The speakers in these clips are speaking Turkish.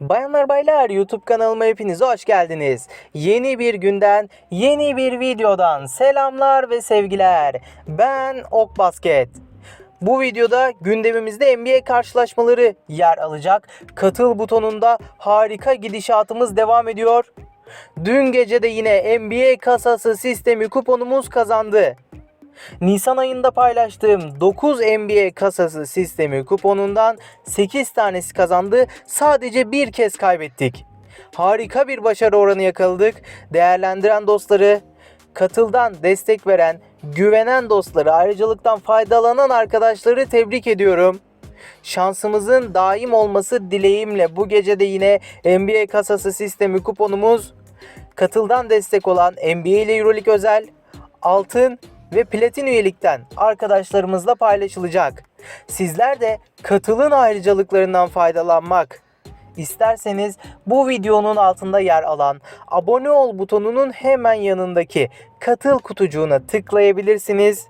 Bayanlar baylar YouTube kanalıma hepiniz hoş geldiniz. Yeni bir günden, yeni bir videodan selamlar ve sevgiler. Ben Ok Basket. Bu videoda gündemimizde NBA karşılaşmaları yer alacak. Katıl butonunda harika gidişatımız devam ediyor. Dün gece de yine NBA kasası sistemi kuponumuz kazandı. Nisan ayında paylaştığım 9 NBA kasası sistemi kuponundan 8 tanesi kazandı. Sadece bir kez kaybettik. Harika bir başarı oranı yakaladık. Değerlendiren dostları, katıldan destek veren, güvenen dostları, ayrıcalıktan faydalanan arkadaşları tebrik ediyorum. Şansımızın daim olması dileğimle bu gece de yine NBA kasası sistemi kuponumuz katıldan destek olan NBA ile Euroleague özel altın ve platin üyelikten arkadaşlarımızla paylaşılacak. Sizler de katılın ayrıcalıklarından faydalanmak isterseniz bu videonun altında yer alan abone ol butonunun hemen yanındaki katıl kutucuğuna tıklayabilirsiniz.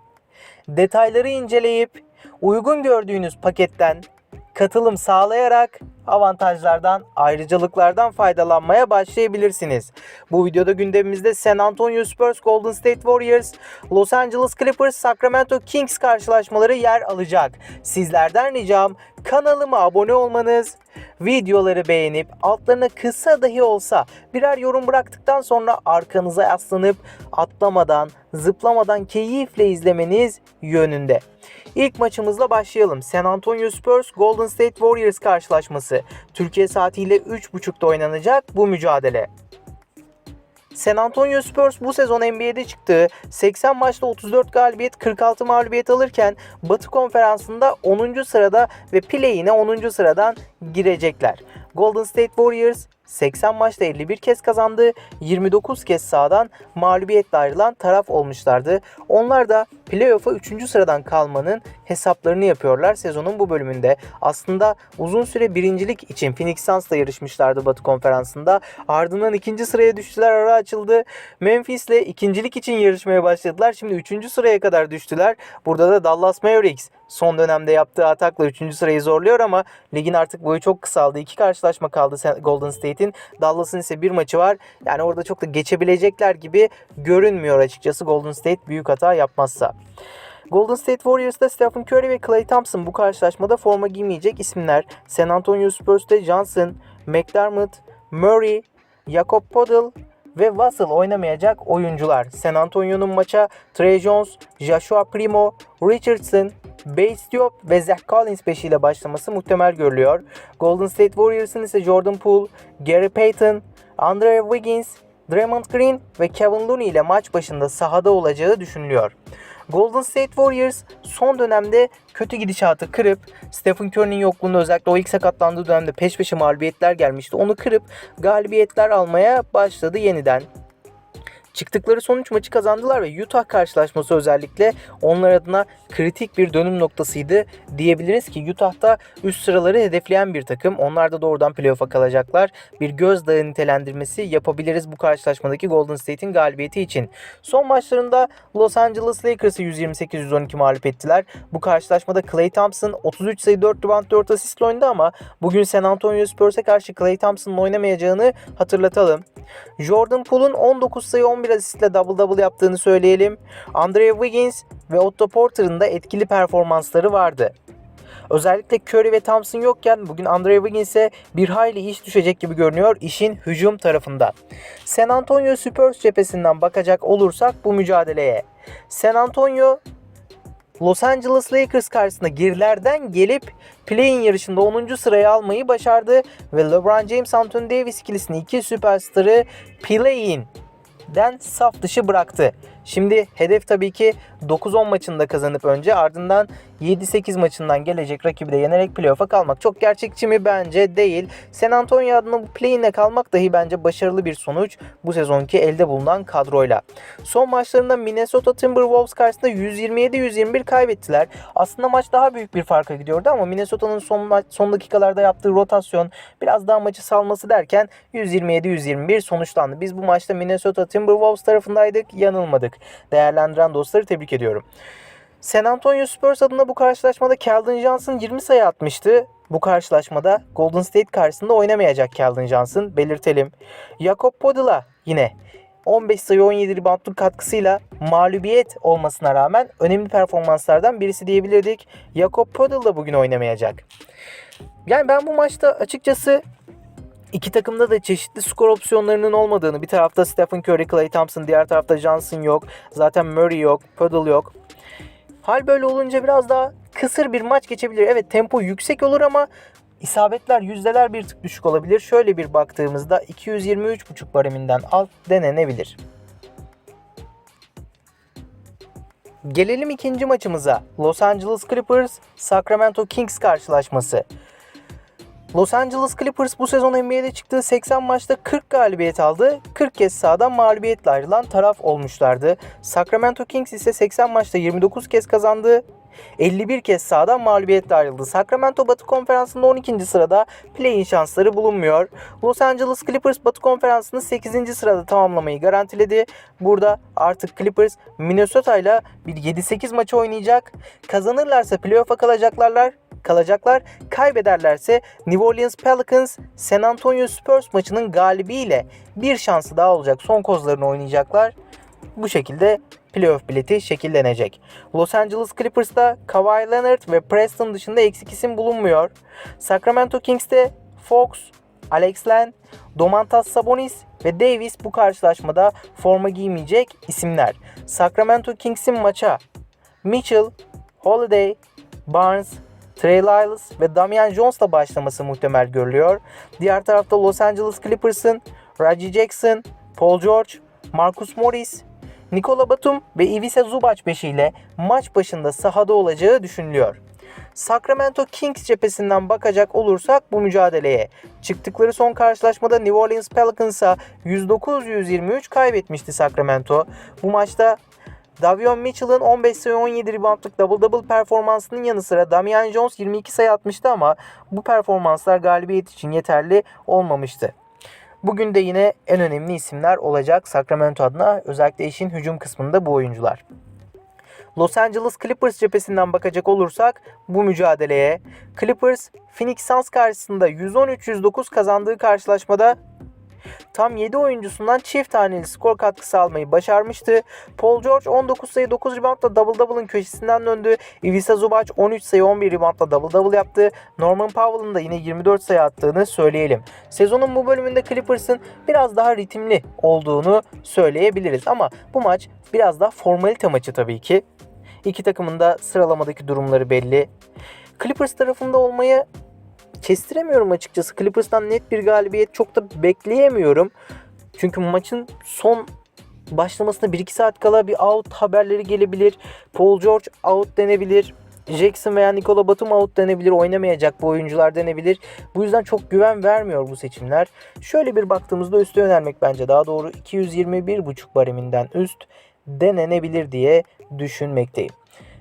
Detayları inceleyip uygun gördüğünüz paketten katılım sağlayarak avantajlardan, ayrıcalıklardan faydalanmaya başlayabilirsiniz. Bu videoda gündemimizde San Antonio Spurs, Golden State Warriors, Los Angeles Clippers, Sacramento Kings karşılaşmaları yer alacak. Sizlerden ricam kanalıma abone olmanız, videoları beğenip altlarına kısa dahi olsa birer yorum bıraktıktan sonra arkanıza yaslanıp atlamadan, zıplamadan keyifle izlemeniz yönünde. İlk maçımızla başlayalım. San Antonio Spurs Golden State Warriors karşılaşması. Türkiye saatiyle 3.30'da oynanacak bu mücadele. San Antonio Spurs bu sezon NBA'de çıktığı 80 maçta 34 galibiyet 46 mağlubiyet alırken Batı Konferansı'nda 10. sırada ve play-in'e 10. sıradan girecekler. Golden State Warriors 80 maçta 51 kez kazandı, 29 kez sahadan mağlubiyetle ayrılan taraf olmuşlardı. Onlar da playoff'a 3. sıradan kalmanın hesaplarını yapıyorlar sezonun bu bölümünde. Aslında uzun süre birincilik için Phoenix Suns'la yarışmışlardı Batı Konferansı'nda. Ardından ikinci sıraya düştüler, ara açıldı. Memphis'le ikincilik için yarışmaya başladılar. Şimdi 3. sıraya kadar düştüler. Burada da Dallas Mavericks son dönemde yaptığı atakla 3. sırayı zorluyor ama ligin artık boyu çok kısaldı. İki karşılaşma kaldı Golden State'in. Dallas'ın ise bir maçı var. Yani orada çok da geçebilecekler gibi görünmüyor açıkçası Golden State büyük hata yapmazsa. Golden State Warriors'ta Stephen Curry ve Klay Thompson bu karşılaşmada forma giymeyecek isimler. San Antonio Spurs'ta Johnson, McDermott, Murray, Jakob Podol ve Vassell oynamayacak oyuncular. San Antonio'nun maça Trey Jones, Joshua Primo, Richardson, Bates Diop ve Zach Collins beşiyle başlaması muhtemel görülüyor. Golden State Warriors'ın ise Jordan Poole, Gary Payton, Andre Wiggins, Draymond Green ve Kevin Looney ile maç başında sahada olacağı düşünülüyor. Golden State Warriors son dönemde kötü gidişatı kırıp Stephen Curry'nin yokluğunda özellikle o ilk sakatlandığı dönemde peş peşe mağlubiyetler gelmişti. Onu kırıp galibiyetler almaya başladı yeniden. Çıktıkları son 3 maçı kazandılar ve Utah karşılaşması özellikle onlar adına kritik bir dönüm noktasıydı. Diyebiliriz ki Utah'ta üst sıraları hedefleyen bir takım. Onlar da doğrudan playoff'a kalacaklar. Bir gözdağı nitelendirmesi yapabiliriz bu karşılaşmadaki Golden State'in galibiyeti için. Son maçlarında Los Angeles Lakers'ı 128-112 mağlup ettiler. Bu karşılaşmada Klay Thompson 33 sayı 4 rebound 4 asistle oynadı ama bugün San Antonio Spurs'e karşı Klay Thompson'ın oynamayacağını hatırlatalım. Jordan Poole'un 19 sayı 11 asistle double double yaptığını söyleyelim. Andre Wiggins ve Otto Porter'ın da etkili performansları vardı. Özellikle Curry ve Thompson yokken bugün Andre Wiggins'e bir hayli iş düşecek gibi görünüyor işin hücum tarafında. San Antonio Spurs cephesinden bakacak olursak bu mücadeleye. San Antonio Los Angeles Lakers karşısında gerilerden gelip play-in yarışında 10. sırayı almayı başardı ve LeBron James Anthony Davis ikilisini iki süperstarı play-in'den saf dışı bıraktı. Şimdi hedef tabii ki 9-10 maçında kazanıp önce ardından 7-8 maçından gelecek rakibi de yenerek playoff'a kalmak. Çok gerçekçi mi? Bence değil. San Antonio adına bu play-in'e kalmak dahi bence başarılı bir sonuç bu sezonki elde bulunan kadroyla. Son maçlarında Minnesota Timberwolves karşısında 127-121 kaybettiler. Aslında maç daha büyük bir farka gidiyordu ama Minnesota'nın son, maç, son dakikalarda yaptığı rotasyon biraz daha maçı salması derken 127-121 sonuçlandı. Biz bu maçta Minnesota Timberwolves tarafındaydık, yanılmadık. Değerlendiren dostları tebrik ediyorum. San Antonio Spurs adına bu karşılaşmada Keldon Johnson 20 sayı atmıştı. Bu karşılaşmada Golden State karşısında oynamayacak Keldon Johnson belirtelim. Jakob Podol'a yine 15 sayı 17 reboundluk katkısıyla mağlubiyet olmasına rağmen önemli performanslardan birisi diyebilirdik. Jakob Podol da bugün oynamayacak. Yani ben bu maçta açıkçası iki takımda da çeşitli skor opsiyonlarının olmadığını, bir tarafta Stephen Curry, Klay Thompson, diğer tarafta Johnson yok. Zaten Murray yok, Podol yok. Hal böyle olunca biraz daha kısır bir maç geçebilir. Evet tempo yüksek olur ama isabetler yüzdeler bir tık düşük olabilir. Şöyle bir baktığımızda 223.5 bareminden alt denenebilir. Gelelim ikinci maçımıza. Los Angeles Clippers Sacramento Kings karşılaşması. Los Angeles Clippers bu sezon NBA'de çıktığı 80 maçta 40 galibiyet aldı. 40 kez sahadan mağlubiyetle ayrılan taraf olmuşlardı. Sacramento Kings ise 80 maçta 29 kez kazandı. 51 kez sahadan mağlubiyetle ayrıldı. Sacramento Batı Konferansı'nda 12. sırada play-in şansları bulunmuyor. Los Angeles Clippers Batı Konferansı'nı 8. sırada tamamlamayı garantiledi. Burada artık Clippers Minnesota ile bir 7-8 maçı oynayacak. Kazanırlarsa playoff'a kalacaklarlar kalacaklar. Kaybederlerse New Orleans Pelicans San Antonio Spurs maçının galibiyle bir şansı daha olacak. Son kozlarını oynayacaklar. Bu şekilde playoff bileti şekillenecek. Los Angeles Clippers'ta Kawhi Leonard ve Preston dışında eksik isim bulunmuyor. Sacramento Kings'te Fox, Alex Len, Domantas Sabonis ve Davis bu karşılaşmada forma giymeyecek isimler. Sacramento Kings'in maça Mitchell, Holiday, Barnes, Trey Lyles ve Damian Jones'la başlaması muhtemel görülüyor. Diğer tarafta Los Angeles Clippers'ın Reggie Jackson, Paul George, Marcus Morris, Nikola Batum ve Ivica Zubac beşiyle maç başında sahada olacağı düşünülüyor. Sacramento Kings cephesinden bakacak olursak bu mücadeleye çıktıkları son karşılaşmada New Orleans Pelicans'a 109-123 kaybetmişti Sacramento. Bu maçta Davion Mitchell'ın 15 sayı 17 reboundlık double double performansının yanı sıra Damian Jones 22 sayı atmıştı ama bu performanslar galibiyet için yeterli olmamıştı. Bugün de yine en önemli isimler olacak Sacramento adına özellikle işin hücum kısmında bu oyuncular. Los Angeles Clippers cephesinden bakacak olursak bu mücadeleye Clippers Phoenix Suns karşısında 113-109 kazandığı karşılaşmada tam 7 oyuncusundan çift taneli skor katkısı almayı başarmıştı. Paul George 19 sayı 9 reboundla double double'ın köşesinden döndü. Ivica Zubac 13 sayı 11 reboundla double double yaptı. Norman Powell'ın da yine 24 sayı attığını söyleyelim. Sezonun bu bölümünde Clippers'ın biraz daha ritimli olduğunu söyleyebiliriz ama bu maç biraz daha formalite maçı tabii ki. İki takımın da sıralamadaki durumları belli. Clippers tarafında olmayı kestiremiyorum açıkçası. Clippers'tan net bir galibiyet çok da bekleyemiyorum. Çünkü maçın son başlamasına 1-2 saat kala bir out haberleri gelebilir. Paul George out denebilir. Jackson veya Nikola Batum out denebilir. Oynamayacak bu oyuncular denebilir. Bu yüzden çok güven vermiyor bu seçimler. Şöyle bir baktığımızda üstü önermek bence daha doğru 221.5 bareminden üst denenebilir diye düşünmekteyim.